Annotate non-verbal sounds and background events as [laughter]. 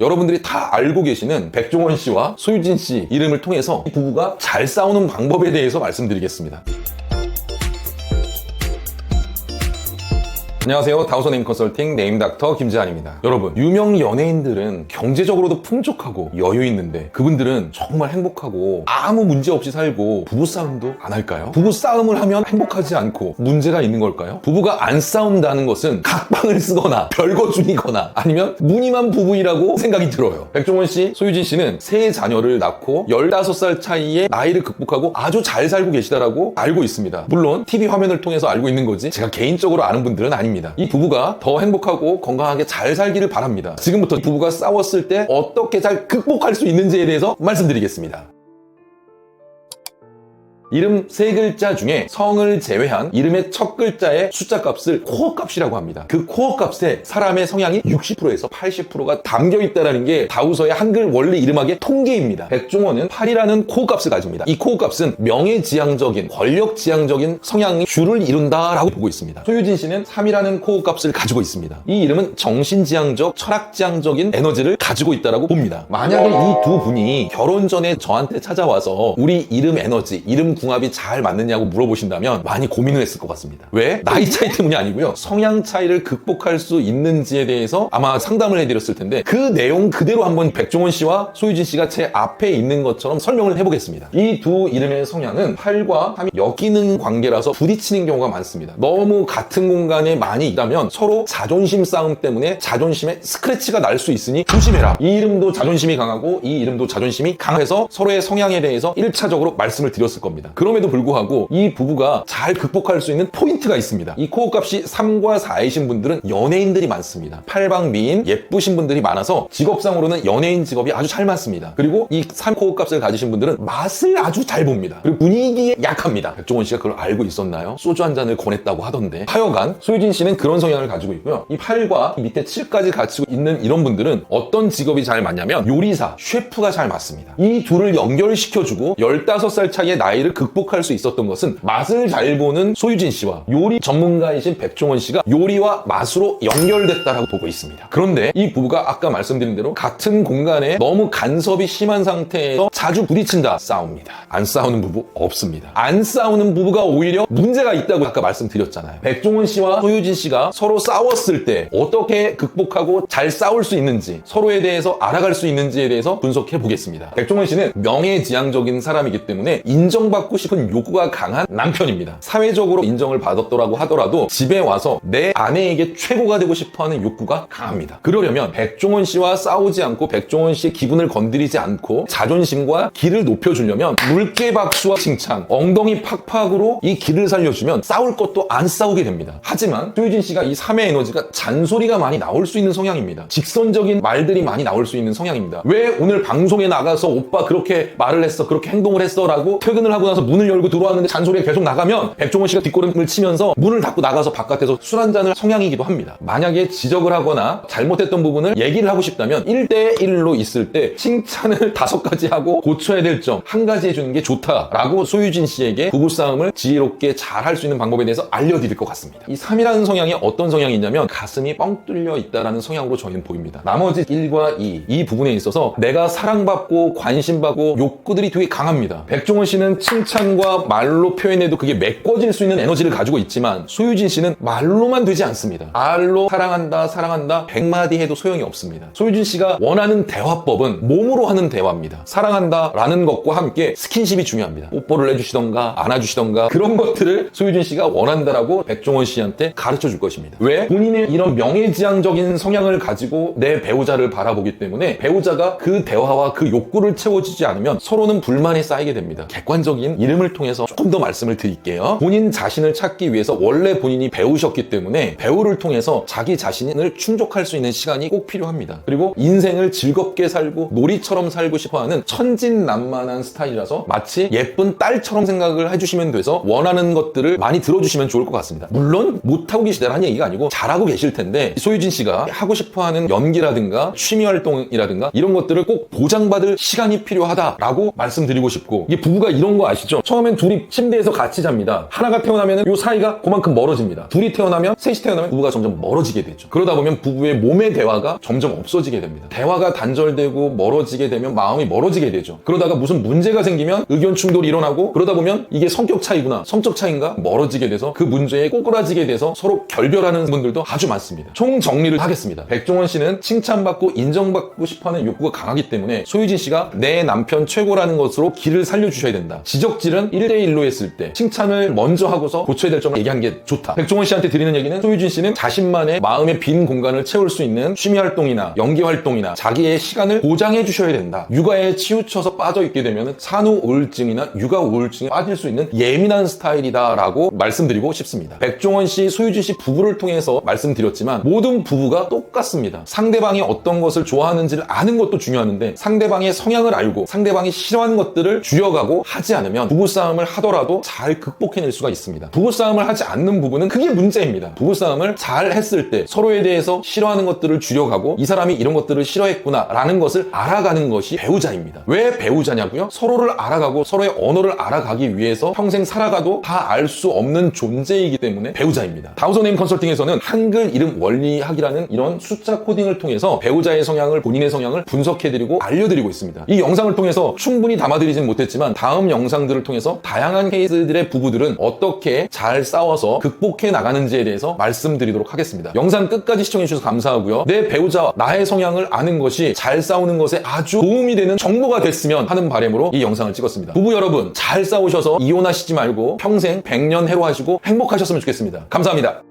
여러분들이 다 알고 계시는 백종원 씨와 소유진 씨 이름을 통해서 이 부부가 잘 싸우는 방법에 대해서 말씀드리겠습니다. 안녕하세요. 다우선 네임 컨설팅 네임 닥터 김지한입니다. 여러분, 유명 연예인들은 경제적으로도 풍족하고 여유 있는데 그분들은 정말 행복하고 아무 문제 없이 살고 부부싸움도 안 할까요? 부부싸움을 하면 행복하지 않고 문제가 있는 걸까요? 부부가 안 싸운다는 것은 각방을 쓰거나 별거 중이거나 아니면 무늬만 부부이라고 생각이 들어요. 백종원 씨, 소유진 씨는 세 자녀를 낳고 15살 차이에 나이를 극복하고 아주 잘 살고 계시다라고 알고 있습니다. 물론 TV 화면을 통해서 알고 있는 거지 제가 개인적으로 아는 분들은 아 닙니다. 이 부부가 더 행복하고 건강하게 잘 살기를 바랍니다. 지금부터 이 부부가 싸웠을 때 어떻게 잘 극복할 수 있는지에 대해서 말씀드리겠습니다. 이름 세 글자 중에 성을 제외한 이름의 첫 글자의 숫자 값을 코어 값이라고 합니다. 그 코어 값에 사람의 성향이 60%에서 80%가 담겨 있다는 게 다우서의 한글 원래 이름학의 통계입니다. 백종원은 8이라는 코어 값을 가집니다. 이 코어 값은 명예지향적인, 권력지향적인 성향이 주를 이룬다라고 보고 있습니다. 소유진 씨는 3이라는 코어 값을 가지고 있습니다. 이 이름은 정신지향적, 철학지향적인 에너지를 가지고 있다라고 봅니다. 만약에 이 두 분이 결혼 전에 저한테 찾아와서 우리 이름 에너지, 이름 궁합이 잘 맞느냐고 물어보신다면 많이 고민을 했을 것 같습니다. 왜? 나이 차이 때문이 아니고요. 성향 차이를 극복할 수 있는지에 대해서 아마 상담을 해드렸을 텐데 그 내용 그대로 한번 백종원 씨와 소유진 씨가 제 앞에 있는 것처럼 설명을 해보겠습니다. 이 두 이름의 성향은 8과 3이 역기능 관계라서 부딪히는 경우가 많습니다. 너무 같은 공간에 많이 있다면 서로 자존심 싸움 때문에 자존심에 스크래치가 날 수 있으니 조심해라. 이 이름도 자존심이 강하고 이 이름도 자존심이 강해서 서로의 성향에 대해서 1차적으로 말씀을 드렸을 겁니다. 그럼에도 불구하고 이 부부가 잘 극복할 수 있는 포인트가 있습니다. 이 코어 값이 3과 4이신 분들은 연예인들이 많습니다. 팔방 미인 예쁘신 분들이 많아서 직업상으로는 연예인 직업이 아주 잘 맞습니다. 그리고 이 3코어 값을 가지신 분들은 맛을 아주 잘 봅니다. 그리고 분위기에 약합니다. 백종원 씨가 그걸 알고 있었나요? 소주 한 잔을 권했다고 하던데. 하여간 소유진 씨는 그런 성향을 가지고 있고요. 이 8과 밑에 7까지 가지고 있는 이런 분들은 어떤 직업이 잘 맞냐면 요리사, 셰프가 잘 맞습니다. 이 둘을 연결시켜주고 15살 차이의 나이를 극복할 수 있었던 것은 맛을 잘 보는 소유진 씨와 요리 전문가이신 백종원 씨가 요리와 맛으로 연결됐다라고 보고 있습니다. 그런데 이 부부가 아까 말씀드린 대로 같은 공간에 너무 간섭이 심한 상태에서 자주 부딪힌다 싸웁니다. 안 싸우는 부부 없습니다. 안 싸우는 부부가 오히려 문제가 있다고 아까 말씀드렸잖아요. 백종원 씨와 소유진 씨가 서로 싸웠을 때 어떻게 극복하고 잘 싸울 수 있는지 서로에 대해서 알아갈 수 있는지에 대해서 분석해 보겠습니다. 백종원 씨는 명예지향적인 사람이기 때문에 인정받고 싶은 욕구가 강한 남편입니다. 사회적으로 인정을 받았더라고 하더라도 집에 와서 내 아내에게 최고가 되고 싶어하는 욕구가 강합니다. 그러려면 백종원 씨와 싸우지 않고 백종원 씨의 기분을 건드리지 않고 자존심과 기를 높여주려면 물개 박수와 칭찬, 엉덩이 팍팍으로 이 기를 살려주면 싸울 것도 안 싸우게 됩니다. 하지만 소유진 씨가 이 3의 에너지가 잔소리가 많이 나올 수 있는 성향입니다. 직선적인 말들이 많이 나올 수 있는 성향입니다. 왜 오늘 방송에 나가서 오빠 그렇게 말을 했어, 그렇게 행동을 했어 라고 퇴근을 하고 나서 문을 열고 들어왔는데 잔소리가 계속 나가면 백종원 씨가 뒷걸음을 치면서 문을 닫고 나가서 바깥에서 술 한 잔을 성향이기도 합니다. 만약에 지적을 하거나 잘못했던 부분을 얘기를 하고 싶다면 1대1로 있을 때 칭찬을 [laughs] 다섯 가지 하고 고쳐야 될 점 한 가지 해주는 게 좋다라고 소유진 씨에게 부부싸움을 지혜롭게 잘 할 수 있는 방법에 대해서 알려드릴 것 같습니다. 이 3이라는 성향이 어떤 성향이 있냐면 가슴이 뻥 뚫려 있다라는 성향으로 저희는 보입니다. 나머지 1과 2, 이 부분에 있어서 내가 사랑받고 관심받고 욕구들이 되게 강합니다. 백종원 씨는 칭 찬과 말로 표현해도 그게 메꿔질 수 있는 에너지를 가지고 있지만 소유진 씨는 말로만 되지 않습니다. 말로 사랑한다, 사랑한다, 100마디 해도 소용이 없습니다. 소유진 씨가 원하는 대화법은 몸으로 하는 대화입니다. 사랑한다 라는 것과 함께 스킨십이 중요합니다. 뽀뽀를 해주시던가 안아주시던가 그런 것들을 소유진 씨가 원한다라고 백종원 씨한테 가르쳐 줄 것입니다. 왜? 본인의 이런 명예지향적인 성향을 가지고 내 배우자를 바라보기 때문에 배우자가 그 대화와 그 욕구를 채워주지 않으면 서로는 불만이 쌓이게 됩니다. 객관적인 이름을 통해서 조금 더 말씀을 드릴게요. 본인 자신을 찾기 위해서 원래 본인이 배우셨기 때문에 배우를 통해서 자기 자신을 충족할 수 있는 시간이 꼭 필요합니다. 그리고 인생을 즐겁게 살고 놀이처럼 살고 싶어하는 천진난만한 스타일이라서 마치 예쁜 딸처럼 생각을 해주시면 돼서 원하는 것들을 많이 들어주시면 좋을 것 같습니다. 물론 못하고 계시다는 얘기가 아니고 잘하고 계실 텐데 소유진 씨가 하고 싶어하는 연기라든가 취미 활동이라든가 이런 것들을 꼭 보장받을 시간이 필요하다라고 말씀드리고 싶고 이게 부부가 이런 거 아시 아시죠? 처음엔 둘이 침대에서 같이 잡니다. 하나가 태어나면 요 사이가 그만큼 멀어집니다. 둘이 태어나면 셋이 태어나면 부부가 점점 멀어지게 되죠. 그러다 보면 부부의 몸의 대화가 점점 없어지게 됩니다. 대화가 단절되고 멀어지게 되면 마음이 멀어지게 되죠. 그러다가 무슨 문제가 생기면 의견 충돌이 일어나고 그러다 보면 이게 성격 차이구나, 성적 차이인가 멀어지게 돼서 그 문제에 꼬꾸라지게 돼서 서로 결별하는 분들도 아주 많습니다. 총 정리를 하겠습니다. 백종원 씨는 칭찬받고 인정받고 싶어하는 욕구가 강하기 때문에 소유진 씨가 내 남편 최고라는 것으로 길을 살려주셔야 된다. 지적 질은 1대1로 했을 때 칭찬을 먼저 하고서 고쳐야 될 점을 얘기한 게 좋다. 백종원 씨한테 드리는 얘기는 소유진 씨는 자신만의 마음의 빈 공간을 채울 수 있는 취미 활동이나 연기 활동이나 자기의 시간을 보장해 주셔야 된다. 육아에 치우쳐서 빠져 있게 되면 산후 우울증이나 육아 우울증에 빠질 수 있는 예민한 스타일이다라고 말씀드리고 싶습니다. 백종원 씨, 소유진 씨 부부를 통해서 말씀드렸지만 모든 부부가 똑같습니다. 상대방이 어떤 것을 좋아하는지를 아는 것도 중요한데 상대방의 성향을 알고 상대방이 싫어하는 것들을 줄여가고 하지 않으면 부부싸움을 하더라도 잘 극복해낼 수가 있습니다. 부부싸움을 하지 않는 부부는 그게 문제입니다. 부부싸움을 잘 했을 때 서로에 대해서 싫어하는 것들을 줄여가고 이 사람이 이런 것들을 싫어했구나 라는 것을 알아가는 것이 배우자입니다. 왜 배우자냐고요? 서로를 알아가고 서로의 언어를 알아가기 위해서 평생 살아가도 다 알 수 없는 존재이기 때문에 배우자입니다. 다우서 네임 컨설팅에서는 한글 이름 원리학이라는 이런 숫자 코딩을 통해서 배우자의 성향을 본인의 성향을 분석해드리고 알려드리고 있습니다. 이 영상을 통해서 충분히 담아드리진 못했지만 다음 영상들 을 통해서 다양한 케이스들의 부부들은 어떻게 잘 싸워서 극복해 나가는지에 대해서 말씀드리도록 하겠습니다. 영상 끝까지 시청해주셔서 감사하고요. 내 배우자와 나의 성향을 아는 것이 잘 싸우는 것에 아주 도움이 되는 정보가 됐으면 하는 바람으로 이 영상을 찍었습니다. 부부 여러분 잘 싸우셔서 이혼하시지 말고 평생 백년 해로하시고 행복하셨으면 좋겠습니다. 감사합니다.